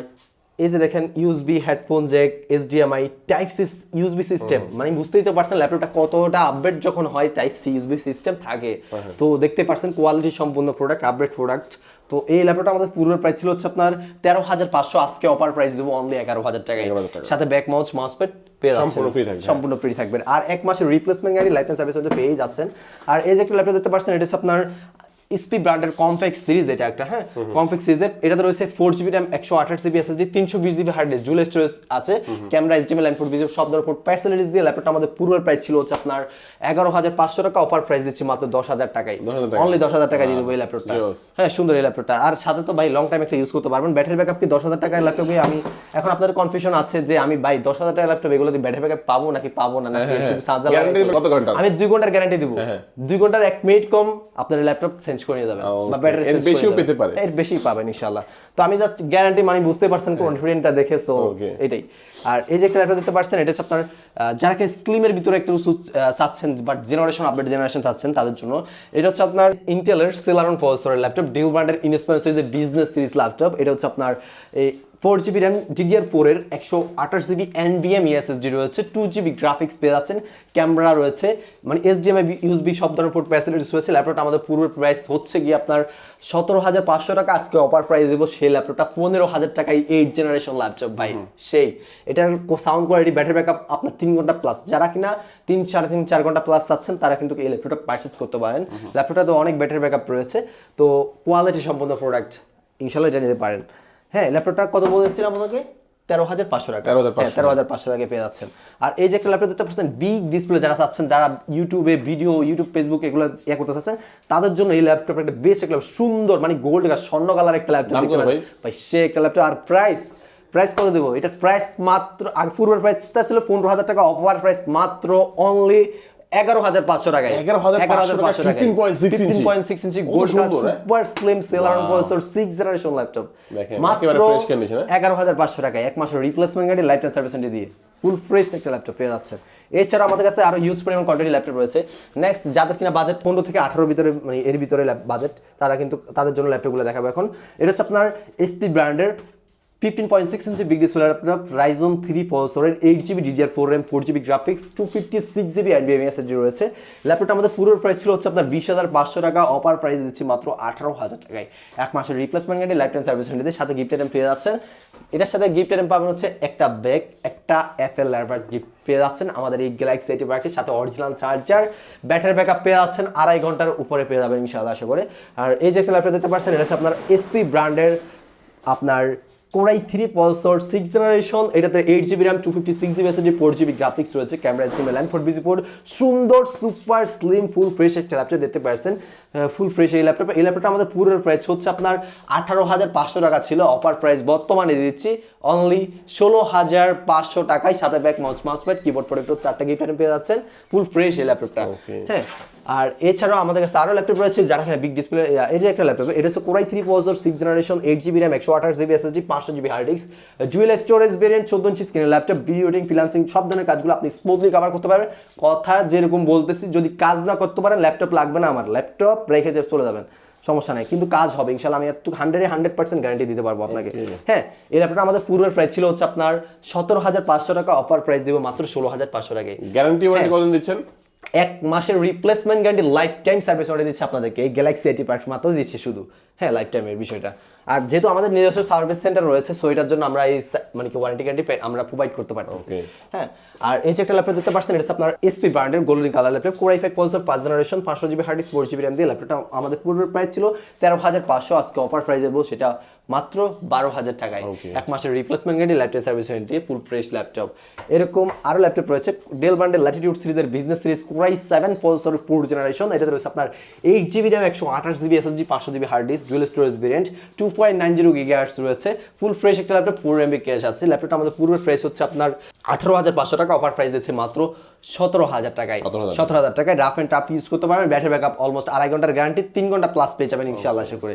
এই যে দেখেন USB headphone jack HDMI type C USB system মানে বুঝতেই তো পারছেন ল্যাপটপটা কতটা আপডেট যখন হয় টাইপ সি ইউএসবি সিস্টেম থাকে। তো দেখতে পারছেন কোয়ালিটি সম্পূর্ণ প্রোডাক্ট আপডেট প্রোডাক্ট তো এই ল্যাপটপটা আমাদের পূর্বের প্রাইস ছিল হচ্ছে আপনার তেরো হাজার পাঁচশো আজকে অপার প্রাইস দেবো অনলি এগারো হাজার টাকায়। 11,000 টাকা। সাথে ব্যাক মাউস মাউস প্যাড পেয়ে যাচ্ছেন। সম্পূর্ণ। ফ্রি থাকবেন। আর এক মাসের রিপ্লেসমেন্ট গাড়ি লাইফ সার্ভিস হতে পেয়ে যাচ্ছেন। আর এই যে একটা ল্যাপটপ দেখতে পাচ্ছেন এটা হচ্ছে আপনার স্পি ব্র্যান্ডের কমফেক্স সিরিজ এটা একটা হ্যাঁ? কমফেক্স সিরিজের এটাতে রয়েছে ফোর জিবি র্যাম একশো আঠাশ জিবি এসএসডি তিনশো বিশ GB hard disk dual storage আছে। ক্যামেরা এইচডিএমএল ইনপুট ভিডিও সব ধরনের ফ্যাসিলিটিস দিয়ে ল্যাপটপটা আমাদের পূর্বের প্রাইস ছিল হচ্ছে আপনার এগারো হাজার পাঁচশো টাকা অফার প্রাইস দিচ্ছি মাত্র দশ হাজার টাকায়। অনলি দশ হাজার টাকা দিয়ে দেবো এই ল্যাপটপটা হ্যাঁ সুন্দর এই ল্যাপটপটা আর সাথে তো ভাই লং টাইম একটা ইউজ করতে পারবেন। ব্যাটারি ব্যাকআপ কি দশ হাজার টাকার ল্যাপটপে আমি এখন আপনাদের কনফিউশন আছে যে আমি ভাই দশ হাজার টাকার ল্যাপটপ এগুলো দিয়ে ব্যাটারি ব্যাকআপ পাবো নাকি পাবো না? নাকি হ্যাঁ, ঘণ্টার? আমি দুই ঘণ্টার গ্যারান্টি দিব। হ্যাঁ। দুই ঘণ্টার এক মিনিট কম আপনার ল্যাপটপ চেঞ্জ করে যাবেন বা. ব্যাটারি এর বেশিও পেতে পারে। এর বেশি পাবেন ইনশাআল্লাহ। তো আমি জাস্ট গ্যারান্টি মানে বুঝতে পারছেন কনফিডেন্টটা দেখে সো এটাই। আর এই যে একটা ল্যাপটপ দেখতে পাচ্ছেন এটা হচ্ছে আপনার যারা স্লিমের ভিতরে একটু চাচ্ছেন বাট জেনারেশন আপডেট জেনারেশন চাচ্ছেন তাদের জন্য এটা হচ্ছে আপনার ইন্টেলের সিলারন প্রসেসরের ল্যাপটপ ডিউ ব্র্যান্ডের ইনস্পেন্সিভ সিরিজের বিজনেস সিরিজ ল্যাপটপ এটা হচ্ছে আপনার এই ফোর জিবি র্যাম ডিডিআর ফোরের একশো আঠাশ জিবি এন এনবিএম ইএসএসডি রয়েছে টু জিবি গ্রাফিক্স পেয়ে যাচ্ছেন ক্যামেরা রয়েছে মানে এসডিএমআই ইউএসবি সব ধরনের পোর্ট ফ্যাসিলিটিস রয়েছে ল্যাপটপটা আমাদের পূর্বের প্রাইস হচ্ছে গিয়ে আপনার সতেরো হাজার পাঁচশো টাকা আজকে অফার প্রাইস দেবো সেই ল্যাপটপটা পনেরো হাজার টাকায় এইট জেনারেশন ল্যাপটপ ভাই সেই এটার সাউন্ড কোয়ালিটি ব্যাটারি ব্যাকআপ আপনার তিন ঘণ্টা প্লাস যারা কিনা তিন সাড়ে তিন চার ঘণ্টা প্লাস চাচ্ছেন তারা কিন্তু এই ল্যাপটপটা পারচেস করতে পারেন। ল্যাপটপটা তো অনেক ব্যাটারি ব্যাকআপ রয়েছে তো কোয়ালিটি সম্পন্ন প্রোডাক্ট ইনশাল্লাহ এটা নিতে পারেন। হ্যাঁ ল্যাপটপটা কত বলেছিলাম আপনাকে তেরো হাজার পাঁচশো টাকা। 13,500 হ্যাঁ, তেরো হাজার পাঁচশো টাকা পেয়ে যাচ্ছেন। আর এই যে একটা ল্যাপটপ দেখতে পাচ্ছেন বিগ ডিসপ্লে যারা চাচ্ছেন যারা ইউটিউবে ভিডিও ইউটিউব ফেসবুক এগুলো ইয়ে করতে চাচ্ছেন তাদের জন্য এই ল্যাপটপ একটা বেস্ট একটা সুন্দর মানে গোল্ড স্বর্ণ কালার একটা ল্যাপটপ? ভাই? সে একটা ল্যাপটপ আর প্রাইস প্রাইস কত দেবো? এটার প্রাইস মাত্র আগে পূর্বের প্রাইসটা ছিল পনেরো হাজার টাকা অফার প্রাইস মাত্র অনলি এগারো হাজার পাঁচশো টাকায়। 11,500 টাকায় 15.6 ইঞ্চি। পয়েন্ট সিক্স ইঞ্চি গোল্ড হ্যাঁ? Super slim Celeron processor six generation laptop মাত্র? এগারো হাজার পাঁচশো টাকায় এক মাসের রিপ্লেসমেন্ট গাড়ি লাইফ টাইম সার্ভিস দিয়ে ফুল ফ্রেশ একটা ল্যাপটপ পেয়ে যাচ্ছে। এছাড়া আমাদের কাছে আরও হিউজ পরিমাণ কোয়ান্টিটি ল্যাপটপ রয়েছে। নেক্সট যাদের কিনা বাজেট পনেরো থেকে আঠারোর ভিতরে মানে এর ভিতরে বাজেট তারা কিন্তু তাদের জন্য ল্যাপটপগুলো দেখাবো এখন। এটা হচ্ছে আপনার এসপি ব্র্যান্ডের ফিফটিন পয়েন্ট সিক্স ইঞ্চি big display laptop Ryzen three প্রসেসরের eight GB DDR four RAM four GB graphics two fifty six GB এনবিএম SSD রয়েছে। ল্যাপটপটা আমাদের পুরো প্রাইস ছিল হচ্ছে আপনার বিশ হাজার পাঁচশো টাকা অপার প্রাইস দিচ্ছি মাত্র আঠারো হাজার টাকায়। এক মাসের রিপ্লেসমেন্ট গাড়ি লাইফ টাইম সার্ভিস নিতে সাথে গিফট আইটেম পেয়ে যাচ্ছেন। এটার সাথে গিফট আইটেম পাবেন হচ্ছে একটা ব্যাগ একটা এফএল ল্যাপটপ গিফট পেয়ে যাচ্ছেন আমাদের এই গ্যালাক্সি এইটি ব্যাগটির সাথে অরিজিনাল চার্জার ব্যাটারি ব্যাকআপ পেয়ে যাচ্ছেন, আড়াই ঘণ্টার উপরে পেয়ে যাবেন ইনশাআল্লাহ, আশা করে। আর এই যে একটা ল্যাপটপ দেখতে পাচ্ছেন, এটা হচ্ছে আপনার এসপি ব্র্যান্ডের আপনার core i three processor six generation এটাতে eight GB RAM two fifty six GB SSD four GB graphics রয়েছে camera screen LAN four VGA four সুন্দর সুপার স্লিম ফুল ফ্রেশ একটা ল্যাপটপ দেখতে পাচ্ছেন ফুল ফ্রেশ এই ল্যাপটপ এই ল্যাপটপটা আমাদের পুরো প্রাইস হচ্ছে আপনার আঠারো হাজার পাঁচশো টাকা ছিল অফার প্রাইস বর্তমানে দিচ্ছি। অনলি ষোলো হাজার পাঁচশো টাকায় সাথে bag mouse mouse pad keyboard product চারটা গিফট পেয়ে যাচ্ছেন ফুল ফ্রেশ এই ল্যাপটপটা হ্যাঁ আর এছাড়াও আমাদের কাছে আরও ল্যাপটপ রয়েছে যারা এখানে বিগ ডিসপ্লে এই যে একটা ল্যাপটপ এটা হচ্ছে core i three processor six generation eight GB RAM একশো আঠাশ জিবি এসএসডি পাঁচশো GB hard disk dual storage variant চোদ্দ ইঞ্চি স্ক্রিনের ল্যাপটপ ভিডিও ফ্রিলান্সিং সব ধরনের কাজগুলো আপনি স্মুথলি কভার করতে পারবেন। কথা যেরকম বলতেছি যদি কাজ না করতে পারেন ল্যাপটপ লাগবে না আমার। ল্যাপটপ রেখে যে চলে যাবেন। সমস্যা নাই। কিন্তু কাজ হবে ইনশাল্লাহ আমি একটু হান্ড্রেডে হান্ড্রেড পার্সেন্ট গ্যারান্টি দিতে পারব আপনাকে। হ্যাঁ এই ল্যাপটপটা আমাদের পূর্বের প্রাইস ছিল হচ্ছে আপনার সতেরো হাজার পাঁচশো টাকা অফার প্রাইস দেবো মাত্র ষোলো হাজার পাঁচশো টাকায়। গ্যারান্টি ওয়ারেন্টি কতদিন দিচ্ছেন? এক মাসের replacement guarantee life time service order দিচ্ছে আপনাদেরকে। এই গ্যালাক্সি এইটি পার্ক মাত্র দিচ্ছে শুধু। হ্যাঁ লাইফ টাইমের বিষয়টা। আর যেহেতু আমাদের নিজস্ব সার্ভিস সেন্টার রয়েছে সো এটার জন্য আমরা এই মানে কি ওয়ারেন্টি গ্যারান্টি আমরা প্রোভাইড করতে পারতেছি। হ্যাঁ আর এই যে একটা ল্যাপটপ দেখতে পাচ্ছেন এটা আপনার এসপি ব্র্যান্ডের golden colour laptop core i five processor পাঁচ জেনারেশন পাঁচশো GB hard disk four GB RAM দিয়ে ল্যাপটপটা আমাদের পূর্বের প্রাইস ছিল তেরো হাজার পাঁচশো আজকে অফার প্রাইস দেবো সেটা মাত্র বারো হাজার টাকায়। এক মাসের replacement guarantee laptop service warranty full fresh laptop এরকম আরও ল্যাপটপ রয়েছে। ডেল ব্র্যান্ডের ল্যাটিটিউড সিরিজের business series core i seven processor four generation এটাতে রয়েছে আপনার এইট জিবি র্যাম একশো আঠাশ জিবি এসএসডি পাঁচশো GB hard disk dual storage variant two point nine zero gigahertz রয়েছে। ফুল ফ্রেশ একটা ল্যাপটপ ফোর এমবি ক্যাশ আছে। ল্যাপটপটা আমাদের পূর্বের প্রাইস হচ্ছে আপনার আঠারো হাজার পাঁচশো টাকা অফার প্রাইস দিচ্ছে মাত্র সতেরো হাজার টাকায়। 17,000 সতেরো হাজার টাকায়। রাফ অ্যান্ড টাফ ইউজ করতে পারবেন। ব্যাটারি ব্যাকআপ অলমোস্ট আড়াই ঘণ্টার গ্যারান্টি তিন ঘণ্টা প্লাস পেয়ে যাবেন ইনশাআল্লাহ আশা করে।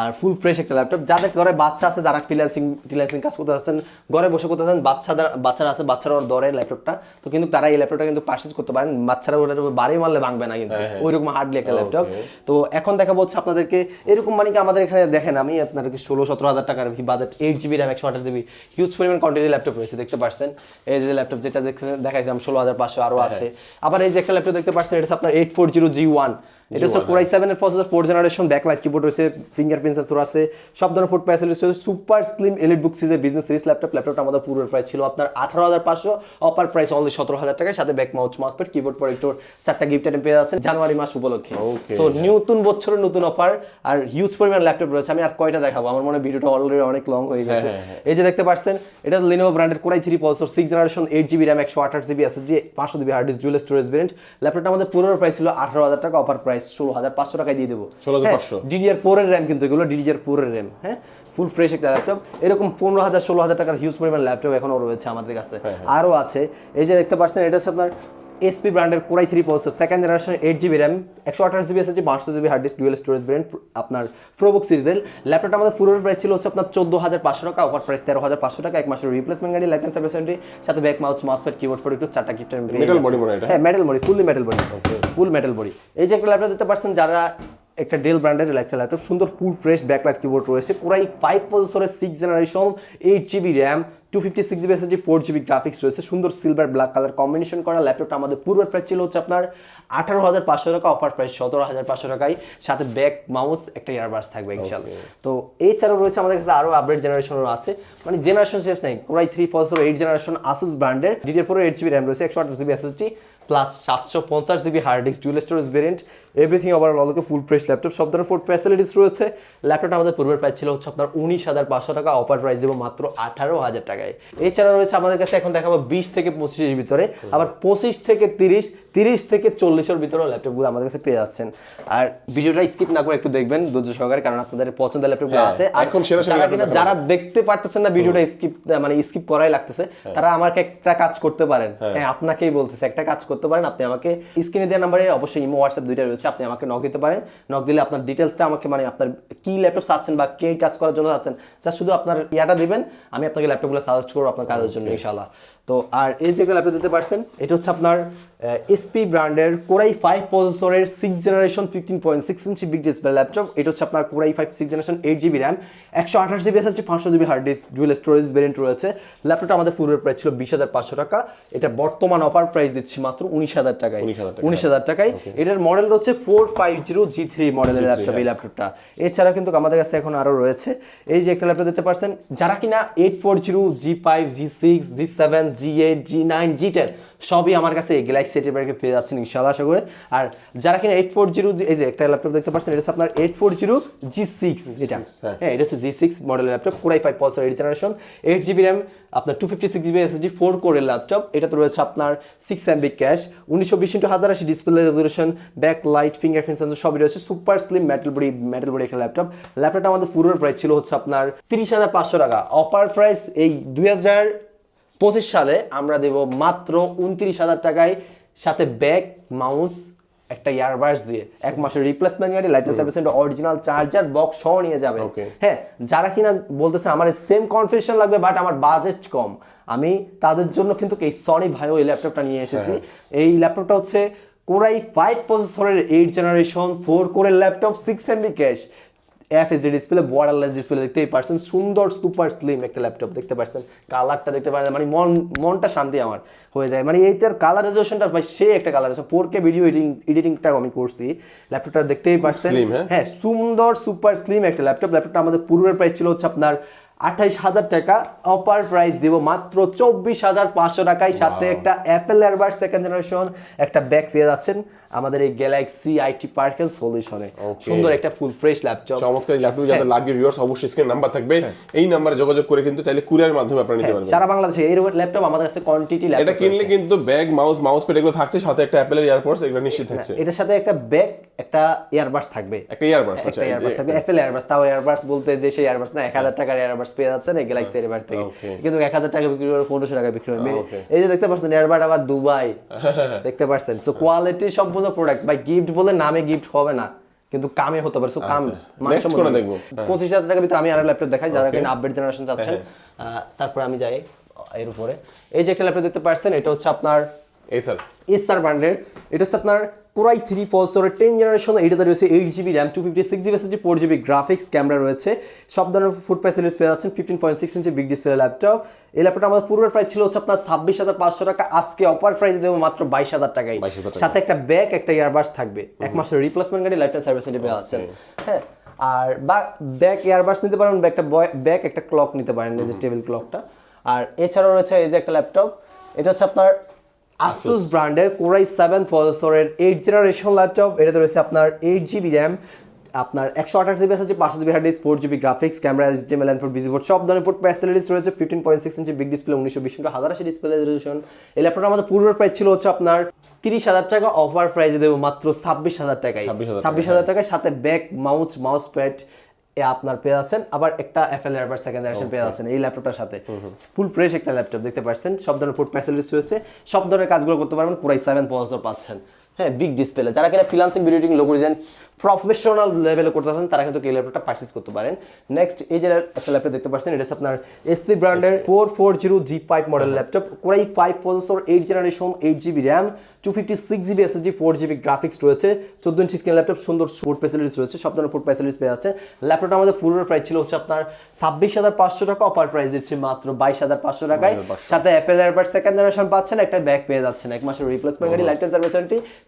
আর ফুল ফ্রেশ একটা ল্যাপটপ যাদের ঘরে বাচ্চা আছে যারা ফ্রিল্যান্সিং ফ্রিল্যান্সিং কাজ করতে যাচ্ছেন ঘরে বসে করতে যাচ্ছেন বাচ্চাদের বাচ্চারা আছে বাচ্চারা ওর দরে ল্যাপটপটা। তো কিন্তু তারা এই ল্যাপটপটা কিন্তু পারচেজ করতে পারেন। বাচ্চারা ওটার বাড়ি মারলে ভাঙবে না কিন্তু। হ্যাঁ, হ্যাঁ। ওইরকম হার্ডলি একটা ল্যাপটপ। তো এখন দেখা হচ্ছে আপনাদেরকে এরকম মানে কি আমাদের এখানে দেখেন আমি আপনাদেরকে ষোলো সতেরো হাজার টাকার বাজেট এইট জিবি র্যাম একশো আঠাশ জিবি হিউজ পরিমাণ কোয়ান্টিটি ল্যাপটপ রয়েছে দেখতে পাচ্ছেন। এই যে ল্যাপটপ যেটা দেখতে- দেখাইছিলাম ষোলো হাজার পাঁচশো আরও আছে। আবার এই যে একটা ল্যাপটপ দেখতে পাচ্ছেন এটা আপনার eight four zero G one এটা হচ্ছে কোরাই সেভেনের processor four generation backlight keyboard রয়েছে ফিঙ্গারপ্রিন্ট সেন্সর আছে সব ধরনের ফুড প্যাসেল রয়েছে। সুপার স্লিম এলিট বুক সিরিজের বিজনেস সিরিজ ল্যাপটপ ল্যাপটপটা আমাদের পুরোর প্রাইস ছিল আপনার আঠারো হাজার পাঁচশো। অপার প্রাইস অনলি সতেরো হাজার টাকায় সাথে ব্যাক মাউচ মাউসপ্যাড কিবোর্ড প্রোডাক্টর চারটা গিফট আইটেম পেয়ে যাচ্ছেন জানুয়ারি মাস উপলক্ষে। সো নতুন বছরের নতুন অফার আর হিউজ পরিমাণ ল্যাপটপ রয়েছে। আমি আর কয়টা দেখাবো? আমার মনে হয় ভিডিওটা অলরেডি অনেক লং হয়ে গেছে। হ্যাঁ, হ্যাঁ, এই যে দেখতে পাচ্ছেন এটা লিনোভো ব্র্যান্ডের core i three processor six generation eight GB RAM একশো আঠাশ জিবি এসএসডি পাঁচশো GB hard disk dual storage variant ল্যাপটপটা আমাদের পুরোনো প্রাইস ছিল আঠারো হাজার টাকা অফার প্রাইস ষোলো হাজার পাঁচশো টাকায় দিয়ে দেবো। 16,500 ডিডিআর ফোরের র্যাম কিন্তু এগুলো ডিডিআর ফোরের র্যাম হ্যাঁ? ফুল ফ্রেশ একটা ল্যাপটপ এরকম পনেরো হাজার ষোলো হাজার টাকার হিউজ পরিমাণ ল্যাপটপ এখনও রয়েছে আমাদের কাছে। আরও আরও আছে। এই যে দেখতে পাচ্ছেন এটা হচ্ছে আপনার এসপি ব্র্যান্ডের core i three processor second generation eight GB RAM একশো আঠাশ জিবি এসএসডি পাঁচশো GB hard disk dual storage brand আপনার প্রোবুক সিরিজের ল্যাপটপটা আমাদের পুরো প্রাইস ছিল হচ্ছে আপনার চোদ্দ হাজার পাঁচশো টাকা অফার প্রাইস তেরো হাজার পাঁচশো টাকা এক মাসের রিপ্লেসমেন্ট গাড়ি লাইফ সার্ভিস ওয়ারেন্টি সাথে bag mouse mousepad keyboard four একটু চারটা গিফট body মনে হ্যাঁ metal body fully metal body full metal body এই যে একটা ল্যাপটপ দিতে পারছেন যারা একটা ডেল ব্র্যান্ডের একটা ল্যাপটপ সুন্দর ফুল ফ্রেশ ব্যাকলাইট কিবোর্ড রয়েছে। কোরাই ফাইভ প্রসেসরের six generation eight GB RAM two fifty six GB SSD four GB graphics রয়েছে সুন্দর সিলভার ব্ল্যাক কালার কম্বিনেশন করা ল্যাপটপটা আমাদের পূর্বের প্রাইস ছিল হচ্ছে আপনার আঠারো হাজার পাঁচশো টাকা অফার প্রাইস সতেরো হাজার পাঁচশো টাকায় সাথে ব্যাক মাউস একটা ইয়ারবাস থাকবে ইনশাল্লাহ তো এছাড়াও রয়েছে আমাদের কাছে আরও আপডেট জেনারেশনও আছে। মানে জেনারেশন শেষ নাই core i three four eight generation Asus ব্র্যান্ডের detail four eight GB RAM রয়েছে একশো আঠাশ জিবি এসএসডি প্লাস সাতশো পঞ্চাশ GB hard disk dual storage variant everything overall অলকে full fresh laptop সব ধরনের ফুড ফ্যাসিলিটিস রয়েছে। ল্যাপটপটা আমাদের পূর্বের প্রাইস ছিল হচ্ছে আপনার উনিশ হাজার পাঁচশো টাকা অফার প্রাইস দেবো মাত্র আঠারো হাজার টাকায়। এছাড়া রয়েছে আমাদের কাছে এখন দেখাবো বিশ থেকে পঁচিশের ভিতরে, আবার পঁচিশ থেকে তিরিশ তিরিশ থেকে চল্লিশের ভিতরে ল্যাপটপগুলো আমাদের কাছে পেয়ে যাচ্ছেন। আর ভিডিওটা স্কিপ না করে একটু দেখবেন ধৈর্য সহকারে কারণ আপনাদের পছন্দের ল্যাপটপগুলো হ্যাঁ, আছে। আর এখন যারা দেখতে পারতেছেন না ভিডিওটা স্কিপ মানে স্কিপ করাই লাগতেছে তারা আমাকে একটা কাজ করতে পারেন। হ্যাঁ। আপনাকেই বলতেছে একটা কাজ করতে করতে পারেন। আপনি আমাকে স্ক্রিনে দেওয়া নাম্বারে অবশ্যই ইমো হোয়াটসঅ্যাপ দুইটা রয়েছে আপনি আমাকে নক দিতে পারেন। নক দিলে আপনার ডিটেলসটা আমাকে মানে আপনার কি ল্যাপটপ চাচ্ছেন বা কে কাজ করার জন্য চাচ্ছেন যা শুধু আপনার ইয়াটা দিবেন আমি আপনাকে ল্যাপটপগুলো সাজেস্ট করব আপনার কাজের জন্য ইনশাল্লাহ তো আর এই যে আপনি দিতে পারছেন এটা হচ্ছে আপনার এসপি ব্র্যান্ডের কোরাই ফাইভ প্রসেসরের six generation fifteen point six inch big display laptop এটা হচ্ছে আপনার core i five six generation eight GB RAM একশো আঠাশ জিবি এসএসডি পাঁচশো GB hard disk dual storage variant রয়েছে। ল্যাপটপটা আমাদের পূর্বের প্রাইস ছিল বিশ হাজার পাঁচশো টাকা। এটা বর্তমান অফার প্রাইস দিচ্ছি মাত্র উনিশ হাজার টাকায়। 19,000 টাকায়। উনিশ হাজার টাকায়। এটার মডেল হচ্ছে four five zero G three মডেলের ল্যাপটপ এই ল্যাপটপটা এছাড়া কিন্তু আমাদের কাছে এখন আরও রয়েছে। এই যে একটা ল্যাপটপ দিতে পারছেন যারা কিনা eight four zero G five G six G seven G eight G nine G ten সবই আমার কাছে এই গ্যালাক্সি এটির ব্যাগে পেয়ে যাচ্ছেন ইনশাল্লাহ আশা করে। আর যারা কিনা এইট ফোর জিরো এই যে একটা ল্যাপটপ দেখতে পাচ্ছেন এটা আপনার eight four zero G six এটা। হ্যাঁ। হ্যাঁ এটা হচ্ছে G six model laptop core i five পসর eight generation eight GB RAM আপনার two fifty six GB SSD four কোরের ল্যাপটপ এটা তো রয়েছে আপনার সিক্স এমবি ক্যাশ উনিশশো বিশ ইন্টু হাজার আশি display resolution back light fingerprint sensor সবই রয়েছে super slim metal body metal body একটা ল্যাপটপ ল্যাপটপটা আমাদের পুরোর প্রাইস ছিল হচ্ছে আপনার তিরিশ হাজার পাঁচশো টাকা। অফার প্রাইস এই দুই হাজার পঁচিশ সালে আমরা দেব মাত্র উনত্রিশ হাজার টাকায় সাথে ব্যাগ মাউস একটা ইয়ারবাস দিয়ে এক মাসের রিপ্লেসমেন্ট গাড়ি লাইটের সার্ভিস অরিজিনাল চার্জার বক্স সহ নিয়ে যাবে. হ্যাঁ যারা কিনা বলতেছে আমার সেম কনফিউশন লাগবে বাট আমার বাজেট কম। আমি তাদের জন্য কিন্তু এই সনি ভাইও এই ল্যাপটপটা নিয়ে এসেছি। এই ল্যাপটপটা হচ্ছে কোরাই ফাইভ প্রসেসরের এইট জেনারেশন ফোর কোরের laptop six MB cache FHD display borderless display দেখতেই পারছেন। সুন্দর সুপার স্লিম একটা ল্যাপটপ দেখতে পারছেন। কালারটা দেখতে পাচ্ছেন মানে মন মনটা শান্তি আমার হয়ে যায়। মানে এইটার কালার রেজলিউশনটা ভাই সেই একটা কালার আছে ফোর কে ভিডিও এডিটিং এডিটিংটা আমি করছি। ল্যাপটপটা দেখতেই পারছেন। হ্যাঁ? হ্যাঁ সুন্দর সুপার স্লিম একটা ল্যাপটপ ল্যাপটপটা আমাদের পূর্বের প্রাইস ছিল হচ্ছে আপনার আঠাইশ হাজার টাকা অপার প্রাইস দিব মাত্র চব্বিশ হাজার পাঁচশো টাকায় সাথে একটা অ্যাপেল এয়ারবার সেকেন্ড জেনারেশন একটা ব্যাগ পেয়ে যাচ্ছেন আমাদের এই গ্যালাক্সি আইটি পার্কের সলিউশনে সুন্দর একটা ফুল ফ্রেশ ল্যাপটপ চমৎকার ল্যাপটপ যাদের লাগবে ভিউয়ার্স অবশ্যই স্ক্রিন নাম্বার থাকবে। এই নাম্বারে যোগাযোগ করে কিন্তু চাইলে কুরিয়ারের মাধ্যমে আপনারা নিতে পারবেন। সারা বাংলাদেশে এই ল্যাপটপ আমাদের কাছে কোয়ান্টিটি এটা কিনলে কিন্তু ব্যাগ মাউস মাউস প্যাড এগুলো থাকছে সাথে একটা অ্যাপেলের ইয়ারপডস এগুলো নিশ্চিত থাকছে। এটার সাথে একটা ব্যাগ একটা ইয়ারবাস থাকবে। একটা ইয়ারবাডস আচ্ছা এয়ারবাস থাকবে অ্যাপেল এয়ারবাস তাও এয়ারবাস বলতে যে সেই এয়ারবাস না এক হাজার টাকার এয়ারবাস পেয়ে যাচ্ছেন এই গ্যালাক্সি থেকে। কিন্তু এক হাজার টাকা বিক্রি করে পনেরোশো টাকা বিক্রি এই যে দেখতে পাচ্ছেন এয়ারবাড আবার দুবাই। দেখতে পাচ্ছেন। সো কোয়ালিটি সম্পূর্ণ প্রোডাক্ট বাই গিফট বলে নামে গিফট হবে না। কিন্তু কামে হতে পারে। সো কাম আচ্ছা। কোনটা দেখব? হ্যাঁ। পঁচিশ হাজার টাকা ভিতরে আমি আর ল্যাপটপ দেখাই যারা Okay. কিনা আপডেট জেনারেশন চাচ্ছেন। আহ, তারপরে আমি যাই এর উপরে। এই যে একটা ল্যাপটপ দেখতে পাচ্ছেন এটা হচ্ছে আপনার এই স্যার। এসআর ব্র্যান্ডের এটা হচ্ছে আপনার core i three four ten generation এটাতে রয়েছে eight GB RAM two fifty six GB SSD four GB graphics camera রয়েছে। সব ধরনের ফুড ফ্যাসিলিটিস পেয়ে যাচ্ছেন fifteen point six inch big display laptop এই ল্যাপটপটা আমাদের পূর্বের প্রাইস ছিল হচ্ছে আপনার ছাব্বিশ হাজার পাঁচশো টাকা আজকে অফার প্রাইস দেবো মাত্র বাইশ হাজার টাকায়। সাথে একটা ব্যাগ একটা ইয়ারবাস থাকবে। এক মাসের রিপ্লেসমেন্ট গাড়ি লাইফ সার্ভিস পেয়ে যাচ্ছেন। হ্যাঁ আর বা ব্যাগ ইয়ারবাস নিতে পারেন বা একটা ব্যাগ একটা ক্লক নিতে পারেন এই যে টেবিল ক্লকটা আর এছাড়াও রয়েছে এই যে একটা ল্যাপটপ এটা হচ্ছে আপনার আসুস ব্র্যান্ডের কোরাই সেভেন প্রসেসরের এইট জেনারেশন ল্যাপটপ এটাতে রয়েছে আপনার এইট জিবি র্যাম আপনার একশো আঠাশ জিবি আছে পাঁচশো GB hard disk four GB graphics camera HDMI and ভিজিবোর্ড সব ধরনের পোর্ট ফ্যাসিলিটিস রয়েছে। Fifteen point six inch big display উনিশশো বিশ ইন্টু হাজার আশি ডিসপ্লে রেজলিউশন এই ল্যাপটপটা আমাদের পূর্বের প্রাইস ছিল হচ্ছে আপনার তিরিশ হাজার টাকা। অফার প্রাইসে দেবো মাত্র ছাব্বিশ হাজার টাকায়। 26,000 ছাব্বিশ হাজার টাকায় সাথে ব্যাক মাউস মাউস প্যাড আপনার পেয়ে আছেন আবার একটা অ্যাপেল এয়ারবার সেকেন্ড জেনারেশন পেয়ে আছেন এই ল্যাপটপটার সাথে। ফুল ফ্রেশ একটা ল্যাপটপ দেখতে পাচ্ছেন? সব ধরনের ফুড ফ্যাসিলিটিস রয়েছে। সব ধরনের কাজগুলো করতে পারবেন পুরাই সেভেন প্রসেসর পাচ্ছেন। হ্যাঁ বিগ ডিসপ্লে যারা কিনা ফ্রিলান্সিং ভিডিও এডিটিং লোক ডিজাইন প্রফেশনাল লেভেলে করতে পারেন তারা কিন্তু এই ল্যাপটপটা পারচেজ করতে পারেন। নেক্সট এই যে একটা ল্যাপটপ দেখতে পাচ্ছেন এটা আপনার এসপি ব্র্যান্ডের four four zero G five model laptop core i five processor eight generation eight GB RAM two fifty six GB SSD four GB graphics রয়েছে। চোদ্দ ইঞ্চি স্ক্রিন ল্যাপটপ সুন্দর ফুড ফ্যাসিলিটিস রয়েছে সব ধরনের ফুড ফ্যাসিলিটিস পেয়ে যাচ্ছে ল্যাপটপটা আমাদের পূর্বের প্রাইস ছিল হচ্ছে আপনার ছাব্বিশ হাজার পাঁচশো টাকা অফার প্রাইস দিচ্ছে মাত্র বাইশ হাজার পাঁচশো টাকায়। সাথে অ্যাপেল এয়ারবাড সেকেন্ড জেনারেশন পাচ্ছেন একটা ব্যাগ পেয়ে যাচ্ছেন এক মাসের রিপ্লেসমেন্ট গাড়ি লাইফ টাইম সার্ভিস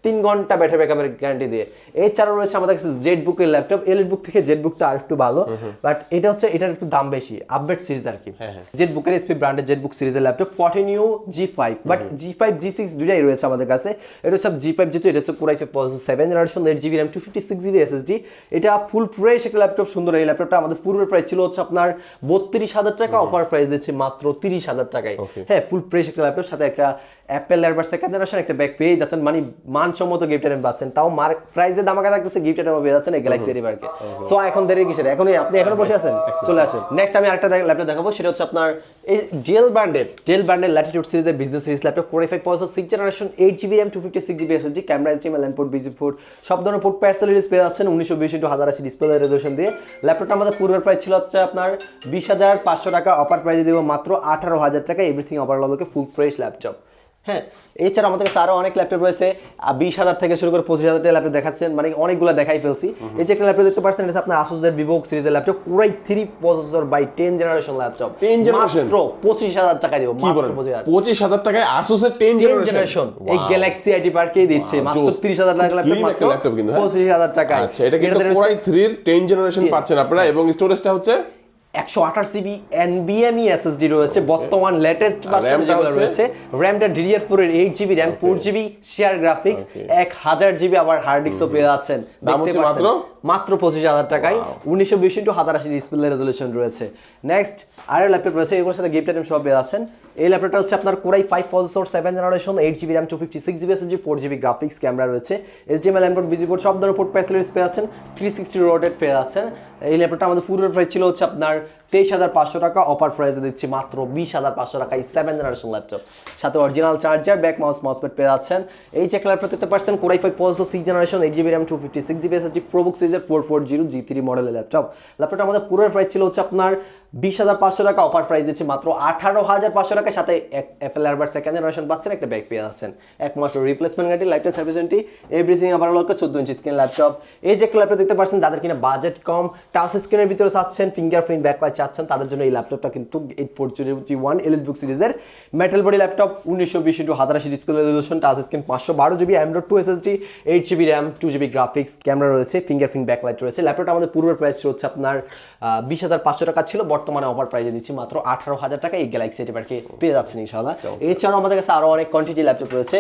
তিন ঘণ্টা ব্যাটারি ব্যাকআপের গ্যারান্টি দিয়ে। এছাড়াও রয়েছে আমাদের কাছে জেড বুকের ল্যাপটপ এলিট বুক থেকে জেড বুকটা আর একটু ভালো বাট এটা হচ্ছে এটার একটু দাম বেশি আপডেট সিরিজ আর কি। জেড বুকের এসপি ব্র্যান্ডের জেড বুক সিরিজের laptop fourteen U G five but G five G six দুটাই রয়েছে আমাদের কাছে। এটা হচ্ছে জি ফাইভ যেহেতু এটা হচ্ছে core i seven generation eight GB RAM two fifty six GB SSD এটা ফুল ফ্রেশ একটা ল্যাপটপ সুন্দর। এই ল্যাপটপটা আমাদের পূর্বের প্রাইস ছিল হচ্ছে আপনার বত্রিশ হাজার টাকা অফার প্রাইস দিচ্ছে মাত্র তিরিশ হাজার টাকায়। হ্যাঁ ফুল ফ্রেশ একটা ল্যাপটপ সাথে একটা অ্যাপেল এয়ারবার সেকেন্ড জেনারেশন একটা ব্যাগ পেয়ে যাচ্ছেন? মানে মানসম্মত গিফট আইটেম পাচ্ছেন। তাও মার প্রাইসে দামাকা থাকতেছে গিফট আইটেম পেয়ে যাচ্ছেন এই গ্যালাক্সি এরিবারকে সো এখন দেরি কিসের? এখনই আপনি এখনও বসে আছেন? চলে আসেন। নেক্সট আমি আরেকটা ল্যাপটপ দেখাবো। সেটা হচ্ছে আপনার এই জেল ব্র্যান্ডের জেল ব্র্যান্ডের ল্যাটিটিউড সিরিজের business series laptop core five পয়সা six generation eight GB RAM two fifty six GB SSD camera HDMI LAN port VGA port সব ধরনের পোর্ট ফ্যাসিলিটিস পেয়ে যাচ্ছেন। উনিশশো বিশ ইন্টু হাজার আশি ডিসপ্লে রেজলিউশন দিয়ে। ল্যাপটপটা আমাদের পূর্বের প্রাইস ছিল হচ্ছে আপনার বিশ হাজার পাঁচশো টাকা। অফার প্রাইসে দেবো মাত্র আঠারো হাজার টাকা। এভরিথিং ওভারঅল হলো ফুল প্রাইস ল্যাপটপ হ্যাঁ এছাড়া আমাদের কাছে আরও অনেক ল্যাপটপ রয়েছে। বিশ হাজার থেকে শুরু করে পঁচিশ হাজার টাকা ল্যাপটপ দেখাচ্ছেন মানে অনেকগুলো দেখাই ফেলছি। এই যে একটা ল্যাপটপ দেখতে পাচ্ছেন এটা আপনার আসুসদের বিভোগ সিরিজের laptop core i three processor by ten generation laptop 10 generation? মাত্র পঁচিশ হাজার টাকা দিব কি বলেন? পঁচিশ হাজার। টাকায় আসুসের টেন টেন জেনারেশন এই গ্যালাক্সি আইটি পার্কেই দিচ্ছে মাত্র। তিরিশ হাজার টাকা ল্যাপটপ কিন্তু, হ্যাঁ? পঁচিশ হাজার টাকায়। আচ্ছা এটা কিন্তু কোরাই থ্রির টেন জেনারেশন পাচ্ছেন আপনারা এবং স্টোরেজটা হচ্ছে একশো আঠাশ জিবি এনবিএমই এসএসডি রয়েছে বর্তমান লেটেস্ট ভার্সন যেগুলো রয়েছে র্যামটা ডিডিআর ফোর এর eight GB RAM four GB share graphics এক হাজার জিবি আবার হার্ড ডিস্কও পেয়ে যাচ্ছেন। দেখতে মাত্র? মাত্র পঁচিশ হাজার টাকায়। উনিশশো বিশ ইন্টু হাজার আশি ডিসপ্লে রেজলিউশন রয়েছে। নেক্সট আরও ল্যাপটপ রয়েছে এগুলোর সাথে গিফট আইটেম সব পেয়ে যাচ্ছেন। এই ল্যাপটপটা হচ্ছে আপনার core i five processor seven generation eight GB RAM two fifty six GB SSD four GB graphics camera রয়েছে। এইচডিএমএল ল্যান্ডপোর্ট বিজি পোর্ট সব ধরনের পোর্ট ফ্যাসিলিটিস পেয়ে যাচ্ছেন থ্রি সিক্সটি রোটেড পেয়ে যাচ্ছেন। এই ল্যাপটপটা আমাদের পুরো প্রাইস ছিল হচ্ছে আপনার তেইশ হাজার পাঁচশো টাকা অফার প্রাইসে দিচ্ছি মাত্র বিশ হাজার পাঁচশো টাকা, এই সেভেন জেনারেশন ল্যাপটপ সাথে original charger bag mouse mousepad পেয়ে যাচ্ছেন। এই চেক ল্যাপটপ দেখতে পাচ্ছেন core i five processor six generation eight GB RAM two fifty six GB SSD ProBook সিরিজের four four zero G three মডেলের ল্যাপটপ ল্যাপটপটা আমাদের পুরো প্রাইস ছিল হচ্ছে আপনার বিশ হাজার পাঁচশো টাকা অফার প্রাইস দিচ্ছে মাত্র আঠারো হাজার পাঁচশো টাকার সাথে অ্যাপেল এয়ারবার সেকেন্ড জেনারেশন পাচ্ছেন, একটা ব্যাগ পেয়ে যাচ্ছেন। একমাত্র রিপ্লেসমেন্ট গাড়ি life time service warranty everything আবার লোক চোদ্দ ইঞ্চি স্ক্রিন ল্যাপটপ এই যে ল্যাপটপ দেখতে পাচ্ছেন, যাদের কিনা বাজেট কম টাচ স্ক্রিনের ভিতরে চাচ্ছেন ফিঙ্গারপ্রিন্ট ব্যাকলাইট চাচ্ছেন, তাদের জন্য এই ল্যাপটপটা কিন্তু eight four G one L book সিরিজের মেটাল বডি ল্যাপটপ উনিশশো বিশ ইন্টু হাজার আশি ডিসপ্লে রেজলিউশন টাচ স্ক্রিন পাঁচশো বারো GB Android two SSD eight GB RAM two GB graphics camera রয়েছে ফিঙ্গার ফিঙ্গারপ্রিন্ট ব্যাকলাইট রয়েছে ল্যাপটপটা আমাদের পূর্বের প্রাইস হচ্ছে আপনার বিশ হাজার পাঁচশো টাকা ছিল বর্তমানে অফার প্রাইসে দিচ্ছি মাত্র আঠারো হাজার টাকা এই গ্যালাক্সি এটিপারকে পেয়ে যাচ্ছেন ইনশাল্লাহ এছাড়াও আমাদের কাছে আরও অনেক কোয়ান্টিটি ল্যাপটপ রয়েছে।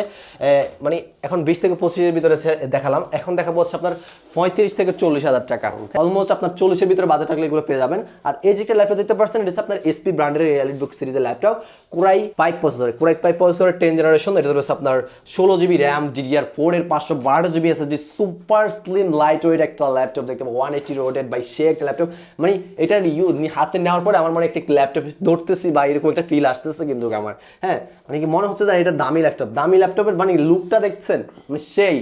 মানে এখন বিশ থেকে পঁচিশের ভিতরে দেখালাম। এখন দেখাবো হচ্ছে আপনার পঁয়ত্রিশ থেকে চল্লিশ হাজার টাকা। অলমোস্ট আপনার চল্লিশের ভিতরে বাজেট থাকলে এগুলো পেয়ে যাবেন। আর এই যে ল্যাপটপ দেখতে পাচ্ছেন এটা আপনার এসপি ব্র্যান্ডের এলিট বুক সিরিজের laptop core i five processor core i five প্রসেসরের টেন জেনারেশন এটা রয়েছে আপনার ষোলো জিবি র্যাম ডিডিআর ফোর এর পাঁচশো বারো GB SSD super slim lightweight একটা ল্যাপটপ দেখতে পাবো ওয়ান এইটি রোটেড বাই সে একটা ল্যাপটপ মানে এটা ইউ হাতে নেওয়ার পরে আমার মনে একটা ল্যাপটপ ধরতেছি বা এরকম একটা ফিল আসতেছে কিন্তু আমার। হ্যাঁ মানে কি মনে হচ্ছে যে এটা দামি ল্যাপটপ দামি ল্যাপটপের মানে লুকটা দেখছেন? মানে সেই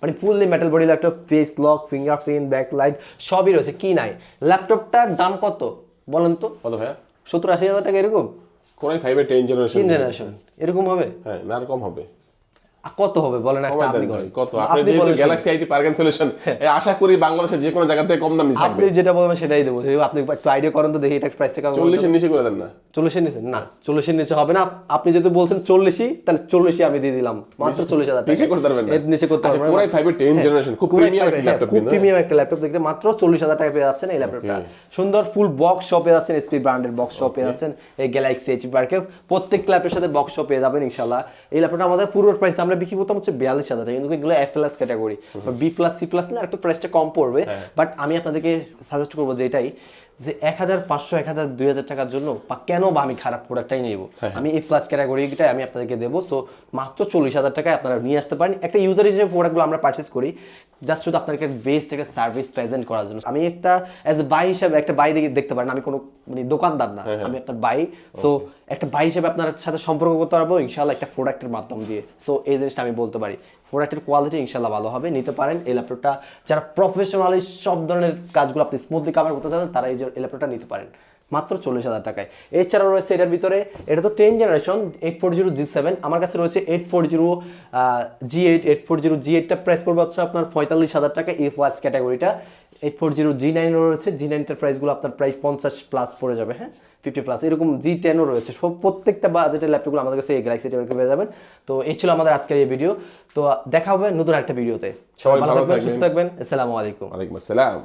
মানে fully metal body laptop face lock fingerprint back light সবই রয়েছে কি নাই? ল্যাপটপটার দাম কত? বলেন তো। কত ভাইয়া? সত্তর আশি হাজার টাকা এরকম? কোরাই ফাইভের টেন জেনারেশন জেনারেশন এরকম হবে? হ্যাঁ আর কম হবে। কত হবে? বলেন একটা আপনি। কত? আপনি যেহেতু Galaxy IT park and solution আশা করি বাংলাদেশের যে কোনো জায়গা থেকে কম দামি আপনি যেটা বলবেন সেটাই দেবো। আপনি একটু আইডিয়া করেন তো দেখি এটা প্রাইস টাকা চল্লিশের নিচে করে দেন না। চল্লিশের নিচে? না চল্লিশের নিচে হবে না। আপনি যেহেতু বলছেন চল্লিশই তাহলে চল্লিশই আমি দিয়ে দিলাম। মাত্র চল্লিশ হাজার টাকা। নিচে করতে পারবেন না। এর নিচে করতে আচ্ছা, পারবেন না। Core i5 এর 10 হ্যাঁ, generation, খুব Core i5 premium একটা হ্যাঁ, laptop খুব প্রিমিয়াম একটা ল্যাপটপ দেখতে মাত্র চল্লিশ হাজার টাকা পেয়ে যাচ্ছেন এই ল্যাপটপটা সুন্দর ফুল বক্স শপ পেয়ে যাচ্ছেন এসপি ব্র্যান্ডের বক্স শপ পেয়ে যাচ্ছেন এই গ্যালাক্সি এইচ পার্কে প্রত্যেক ল্যাপের সাথে বক্স শপ পেয়ে যাবেন ইনশাল্লাহ এই ল্যাপটপটা আমাদের পুরো প্রাইস আমরা বিক্রি করতাম হচ্ছে বিয়াল্লিশ হাজার টাকা। কিন্তু এগুলো F plus category B plus C plus না একটু প্রাইসটা কম পড়বে। হ্যাঁ। বাট আমি আপনাদেরকে সাজেস্ট করব যে এটাই। যে এক হাজার পাঁচশো এক হাজার দুই হাজার টাকার জন্য বা কেন বা আমি খারাপ প্রোডাক্টটাই নেব? হ্যাঁ, আমি এই প্লাস ক্যাটাগরিটাই আমি আপনাদেরকে দেবো। সো মাত্র চল্লিশ হাজার টাকায় আপনারা নিয়ে আসতে পারেন। একটা ইউজার হিসেবে প্রোডাক্টগুলো আমরা পারচেস করি জাস্ট শুধু আপনাদেরকে বেস্ট একটা সার্ভিস প্রেজেন্ট করার জন্য। আমি একটা অ্যাজ এ বাই হিসাবে একটা বাই দেখে দেখতে পারেন। আমি কোনো মানে দোকানদার হ্যাঁ, না আমি আপনার বাই সো একটা বাই হিসেবে আপনার সাথে সম্পর্ক করতে পারব ইনশাল্লাহ একটা প্রোডাক্টের মাধ্যম দিয়ে। সো এই জিনিসটা আমি বলতে পারি। প্রোডাক্টের কোয়ালিটি ইনশাল্লাহ ভালো হবে। নিতে পারেন এই ল্যাপটপটা যারা প্রফেশনালি সব ধরনের কাজগুলো আপনি স্মুথলি কাভার করতে চান তারা এই যে এই ল্যাপটপটা নিতে পারেন। মাত্র চল্লিশ হাজার টাকায়। এছাড়াও রয়েছে এটার ভিতরে, এটা তো ten generation eight four zero G seven আমার কাছে রয়েছে eight four zero G eight eight four zero G এইটটা price পড়বে হচ্ছে আপনার পঁয়তাল্লিশ হাজার টাকা এফ ওয়াস ক্যাটাগরিটা এইট ফোর জিরো জি নাইনও রয়েছে। জি নাইনটার প্রাইসগুলো আপনার প্রায় পঞ্চাশ প্লাস পড়ে যাবে হ্যাঁ? ফিফটি প্লাস এরকম জি টেনও রয়েছে। সব প্রত্যেকটা বাজেটের ল্যাপটপগুলো আমাদের কাছে এই গ্যালাক্সি টেবিলকে পেয়ে যাবেন। তো এই ছিল আমাদের আজকের এই ভিডিও তো দেখা হবে নতুন একটা ভিডিওতে সবাই ভালো থাকবেন। সুস্থ থাকবেন। আসসালামু আলাইকুম। আলাইকুম আসসালাম।